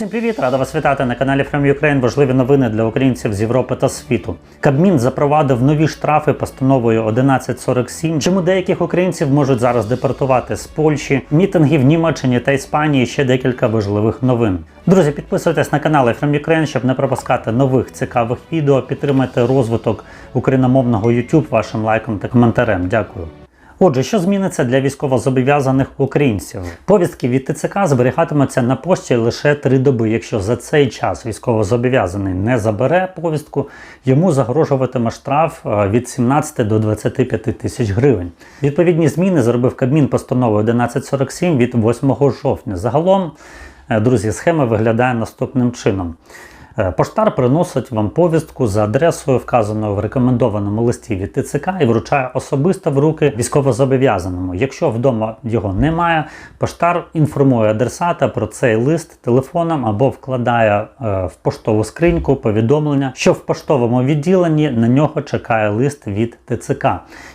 Всім привіт! Рада вас вітати на каналі From Ukraine. Важливі новини для українців з Європи та світу. Кабмін запровадив нові штрафи постановою 1147. Чому деяких українців можуть зараз депортувати з Польщі, мітинги в Німеччині та Іспанії. Ще декілька важливих новин. Друзі, підписуйтесь на канали From Ukraine, щоб не пропускати нових цікавих відео. Підтримайте розвиток україномовного YouTube вашим лайком та коментарем. Дякую. Отже, що зміниться для військовозобов'язаних українців? Повістки від ТЦК зберігатимуться на пошті лише три доби. Якщо за цей час військовозобов'язаний не забере повістку, йому загрожуватиме штраф е, від 17 до 25 тисяч гривень. Відповідні зміни зробив Кабмін постановою 1147 від 8 жовтня. Загалом, е, друзі, схема виглядає наступним чином. Е, Поштар приносить вам повістку за адресою, вказаною в рекомендованому листі від ТЦК, і вручає особисто в руки військовозобов'язаному. Якщо вдома його немає, поштар інформує адресата про цей лист телефоном або вкладає е, в поштову скриньку повідомлення, що в поштовому відділенні на нього чекає лист від ТЦК.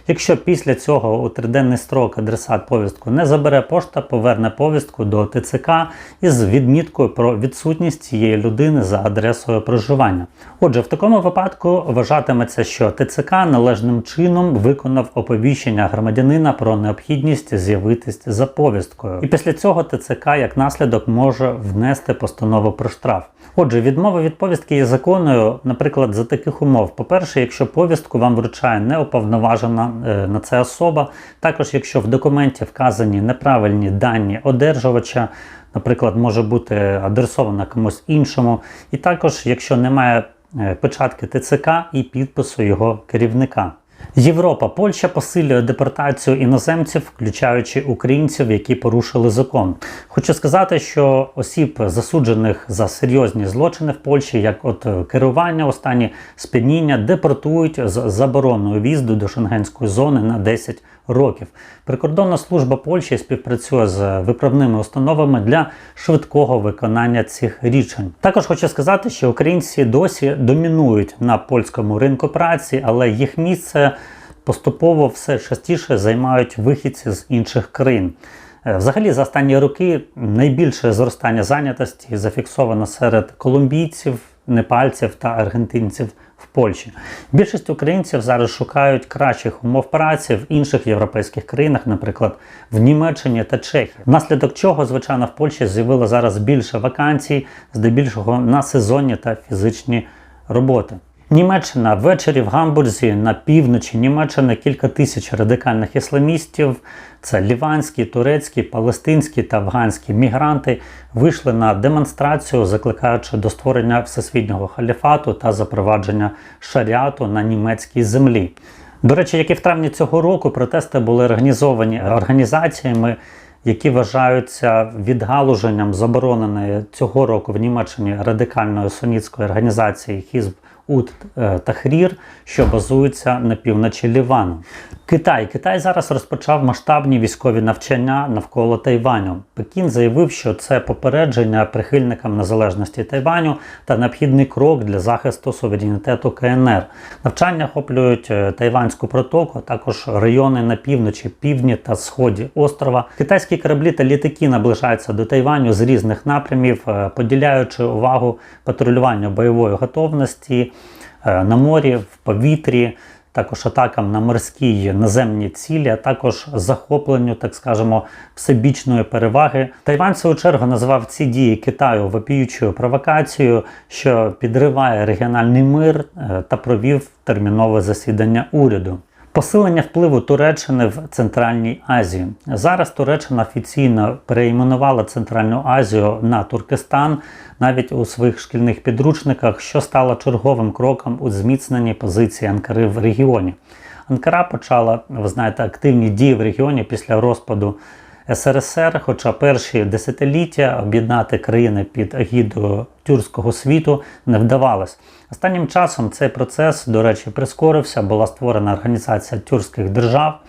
Якщо після цього у триденний строк адресат повістку не забере, пошта поверне повістку до ТЦК із відміткою про відсутність цієї людини за адресою проживання. Отже, в такому випадку вважатиметься, що ТЦК належним чином виконав оповіщення громадянина про необхідність з'явитись за повісткою. І після цього ТЦК як наслідок може внести постанову про штраф. Отже, відмова від повістки є законною, наприклад, за таких умов. По-перше, якщо повістку вам вручає неуповноважена е, на це особа, також якщо в документі вказані неправильні дані одержувача, наприклад, може бути адресована комусь іншому, і також якщо немає е, печатки ТЦК і підпису його керівника. Європа, Польща посилює депортацію іноземців, включаючи українців, які порушили закон. Хочу сказати, що осіб, засуджених за серйозні злочини в Польщі, як от е, керування, останні сп'яніння, депортують з забороною в'їзду до шенгенської зони на 10 років. Прикордонна служба Польщі співпрацює з виправними установами для швидкого виконання цих рішень. Також хочу сказати, що українці досі домінують на польському ринку праці, але їх місце поступово все частіше займають вихідці з інших країн. Е, Взагалі, за останні роки найбільше зростання зайнятості зафіксовано серед колумбійців, непальців та аргентинців в Польщі. Більшість українців зараз шукають кращих умов праці в інших європейських країнах, наприклад, в Німеччині та Чехії. Внаслідок чого, звичайно, в Польщі з'явило зараз більше вакансій, здебільшого на сезонні та фізичні роботи. Німеччина ввечері в Гамбурзі на півночі Німеччини кілька тисяч радикальних ісламістів. Це ліванські, турецькі, палестинські та афганські мігранти вийшли на демонстрацію, закликаючи до створення всесвітнього халіфату та запровадження шаріату на німецькій землі. До речі, як і в травні цього року, протести були організовані організаціями, які вважаються відгалуженням забороненої цього року в Німеччині радикальної сунітської організації Хізб Ут е, Тахрір, що базується на півночі Лівану. Китай Китай зараз розпочав масштабні військові навчання навколо Тайваню. Пекін заявив, що це попередження прихильникам незалежності Тайваню та необхідний крок для захисту суверенітету КНР. Навчання охоплюють е, Тайванську протоку, а також райони на півночі, півдні та сході острова. Китайські кораблі та літаки наближаються до Тайваню з різних напрямів, е, поділяючи увагу патрулюванню бойової готовності на морі, в повітрі. Також атакам на морські наземні цілі, а також захопленню, так скажемо, всебічної переваги. Тайвань в свою чергу назвав ці дії Китаю вопіючою провокацією, що підриває регіональний мир е, та провів термінове засідання уряду. Посилення впливу Туреччини в Центральній Азії. Зараз Туреччина офіційно переіменувала Центральну Азію на Туркестан навіть у своїх шкільних підручниках, що стало черговим кроком у зміцненні позиції Анкари в регіоні. Анкара почала, ви знаєте, активні дії в регіоні після розпаду СРСР, хоча перші десятиліття об'єднати країни під агідою тюркського світу не вдавалось. Останнім часом цей процес, до речі, прискорився. Була створена організація тюркських держав.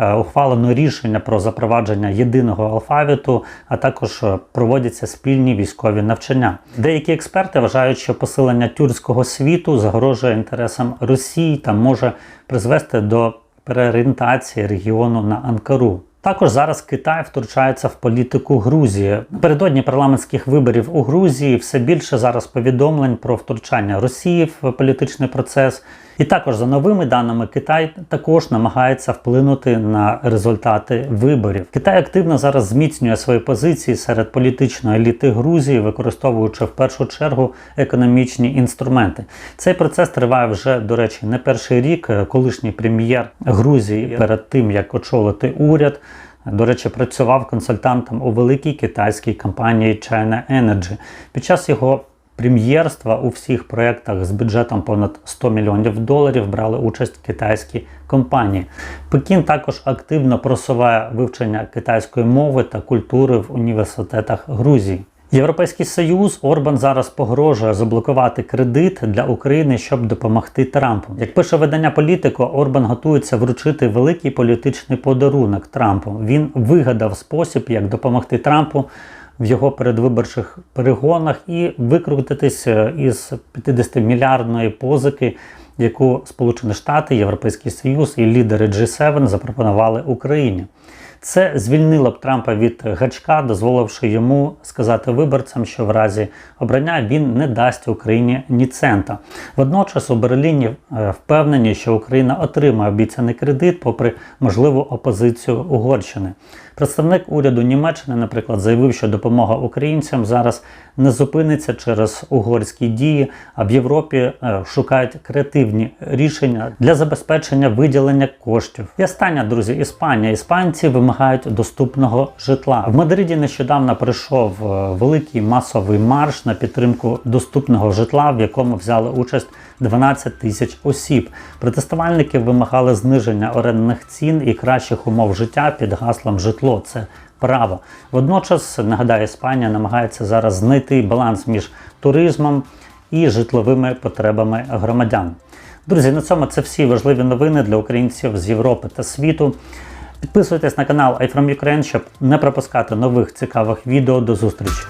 Е, Ухвалено рішення про запровадження єдиного алфавіту, а також проводяться спільні військові навчання. Деякі експерти вважають, що посилення тюркського світу загрожує інтересам Росії та може призвести до переорієнтації регіону на Анкару. Також зараз Китай втручається в політику Грузії. Напередодні парламентських виборів у Грузії все більше зараз повідомлень про втручання Росії в політичний процес. І також за новими даними Китай також намагається вплинути на результати виборів. Китай активно зараз зміцнює свої позиції серед політичної еліти Грузії, використовуючи в першу чергу економічні інструменти. Цей процес триває вже, до речі, не перший рік. Колишній прем'єр Грузії перед тим як очолити уряд. До речі, працював консультантом у великій китайській компанії China Energy. Під час його прем'єрства у всіх проєктах з бюджетом понад 100 мільйонів доларів брали участь китайські компанії. Пекін також активно просуває вивчення китайської мови та культури в університетах Грузії. Європейський союз Орбан зараз погрожує заблокувати кредит для України, щоб допомогти Трампу. Як пише видання політико, Орбан готується вручити великий політичний подарунок Трампу. Він вигадав спосіб, як допомогти Трампу в його передвиборчих перегонах і викрутитись із 50-мільярдної позики, яку Сполучені Штати, Європейський Союз і лідери G7 запропонували Україні. Це звільнило б Трампа від гачка, дозволивши йому сказати виборцям, що в разі обрання він не дасть Україні ні цента. Водночас у Берліні е, впевнені, що Україна отримає обіцяний кредит, попри можливу опозицію Угорщини. Представник уряду Німеччини, наприклад, заявив, що допомога українцям зараз не зупиниться через угорські дії, а в Європі е, шукають креативні рішення для забезпечення виділення коштів. І останнє, друзі, Іспанія. Іспанці вимагають доступного житла. В Мадриді нещодавно прийшов е, великий масовий марш на підтримку доступного житла, в якому взяли участь 12 тисяч осіб. Протестувальники вимагали зниження орендних цін і кращих умов життя під гаслом житло. Це право. Водночас, нагадаю, Іспанія намагається зараз знайти баланс між туризмом і житловими потребами громадян. Друзі, на цьому це всі важливі новини для українців з Європи та світу. Підписуйтесь на канал iFrom Ukraine, щоб не пропускати нових цікавих відео. До зустрічі!